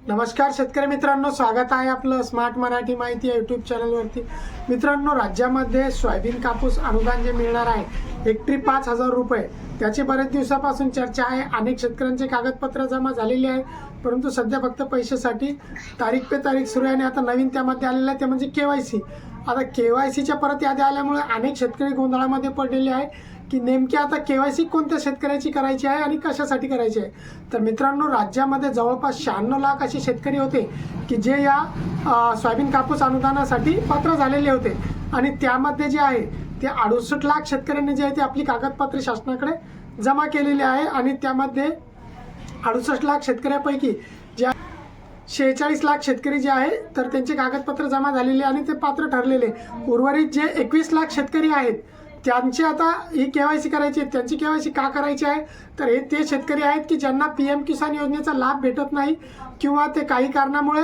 नमस्कार शेतकरी मित्रांनो स्वागत आहे आपलं स्मार्ट मराठी माहिती या यूट्यूब चॅनलवरती मित्रांनो राज्यामध्ये सोयाबीन कापूस अनुदान जे मिळणार आहे हेक्टरी पाच हजार रुपये. त्याची बऱ्याच दिवसापासून चर्चा आहे. अनेक शेतकऱ्यांचे कागदपत्र जमा झालेली आहे. परंतु सध्या फक्त पैशासाठी तारीख पे तारीख सुरू आहे आणि आता नवीन त्यामध्ये आलेलं आहे ते म्हणजे के वाय सी. आता के वाय सीच्या परत याद्या आल्यामुळे अनेक शेतकरी गोंधळामध्ये पडलेले आहे की नेमकी आता केवायसी कोणत्या शेतकऱ्याची करायची आहे आणि कशासाठी करायची आहे? तर मित्रांनो राज्यामध्ये जवळपास शहाण्णव लाख असे शेतकरी होते की जे या सोयाबीन कापूस अनुदानासाठी पात्र झालेले होते. आणि त्यामध्ये जे आहे ते अडुसष्ट लाख शेतकऱ्यांनी जे आहे ते आपली कागदपत्रे शासनाकडे जमा केलेली आहे आणि त्यामध्ये अडुसष्ट लाख शेतकऱ्यापैकी ज्या शेहेचाळीस लाख शेतकरी जे आहे तर त्यांचे कागदपत्र जमा झालेले आणि ते पात्र ठरलेले. उर्वरित जे एकवीस लाख शेतकरी आहेत त्यांची आता ही के वाय सी करायची आहे. त्यांची के वाय सी का करायची आहे? तर हे ते शेतकरी आहेत की ज्यांना पी एम किसान योजनेचा लाभ भेटत नाही किंवा ते काही कारणामुळे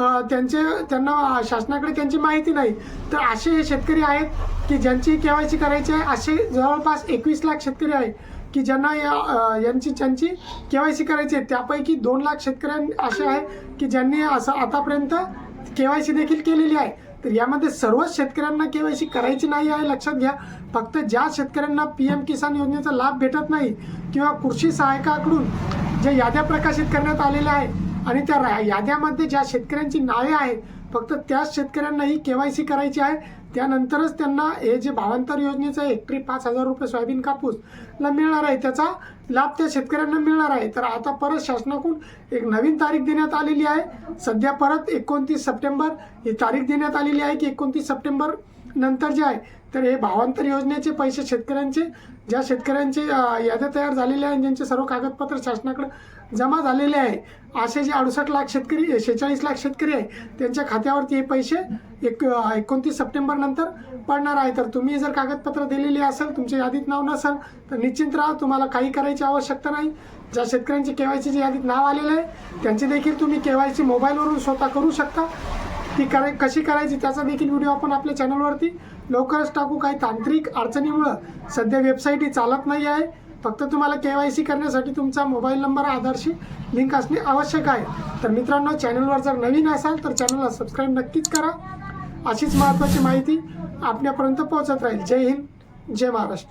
त्यांचे त्यांना शासनाकडे त्यांची माहिती नाही. तर असे शेतकरी आहेत की ज्यांची केवायसी करायची आहे असे जवळपास एकवीस लाख शेतकरी आहे की ज्यांना या यांची ज्यांची केवायसी करायची आहे. त्यापैकी दोन लाख शेतकऱ्यां असे आहे की ज्यांनी असं आतापर्यंत केवायसी देखील केलेली आहे. तर यामध्ये सर्वच शेतकऱ्यांना केवायसी करायची नाही आहे लक्षात घ्या. फक्त ज्या शेतकऱ्यांना पी एम किसान योजनेचा लाभ भेटत नाही किंवा कृषी सहायकाकडून ज्या याद्या प्रकाशित करण्यात आलेल्या आहे आणि त्या याद्यामध्ये ज्या शेतकऱ्यांची नावे आहेत फक्त त्याच शेतकऱ्यांना ही केवायसी करायची आहे. त्यानंतरच त्यांना हे जे भावांतर योजनेचं एकरी पाच हजार रुपये सोयाबीन कापूस ला मिळणार आहे. त्याचा लाभ त्या शेतकऱ्यांना मिळणार आहे. तर आता परत शासनाकडून एक नवीन तारीख देण्यात आलेली आहे. सध्या परत एकोणतीस सप्टेंबर ही तारीख देण्यात आलेली आहे की एकोणतीस सप्टेंबर नंतर जे आहे तर हे भावांतर योजनेचे पैसे शेतकऱ्यांचे ज्या शेतकऱ्यांचे याद्या तयार झालेल्या आहेत ज्यांचे सर्व कागदपत्र शासनाकडे जमा झालेले आहे असे जे अडुसष्ट लाख शेतकरी शेहेचाळीस लाख शेतकरी आहे त्यांच्या खात्यावरती हे पैसे एक एकोणतीस सप्टेंबर नंतर पडणार आहे. तर तुम्ही जर कागदपत्र दिलेली असेल तुमच्या यादीत नाव नसेल तर निश्चिंत राहा तुम्हाला काही करायची आवश्यकता नाही. ज्या शेतकऱ्यांची केवायसीच्या यादीत नाव आलेलं आहे त्यांचे देखील तुम्ही केवायसी मोबाईलवरून स्वतः करू शकता. ती कराय कशी करायची त्याचा देखील व्हिडिओ आपण आपल्या चॅनलवरती लवकरच टाकू. काही तांत्रिक अडचणीमुळं सध्या वेबसाईट ही चालत नाही आहे. फक्त तुम्हाला के वाय सी करण्यासाठी तुमचा मोबाईल नंबर आधारशी लिंक असणे आवश्यक आहे. तर मित्रांनो चॅनलवर जर नवीन असाल तर चॅनलला सबस्क्राईब नक्कीच करा. अशीच महत्त्वाची माहिती आपल्यापर्यंत पोहोचत राहील. जय हिंद जय महाराष्ट्र.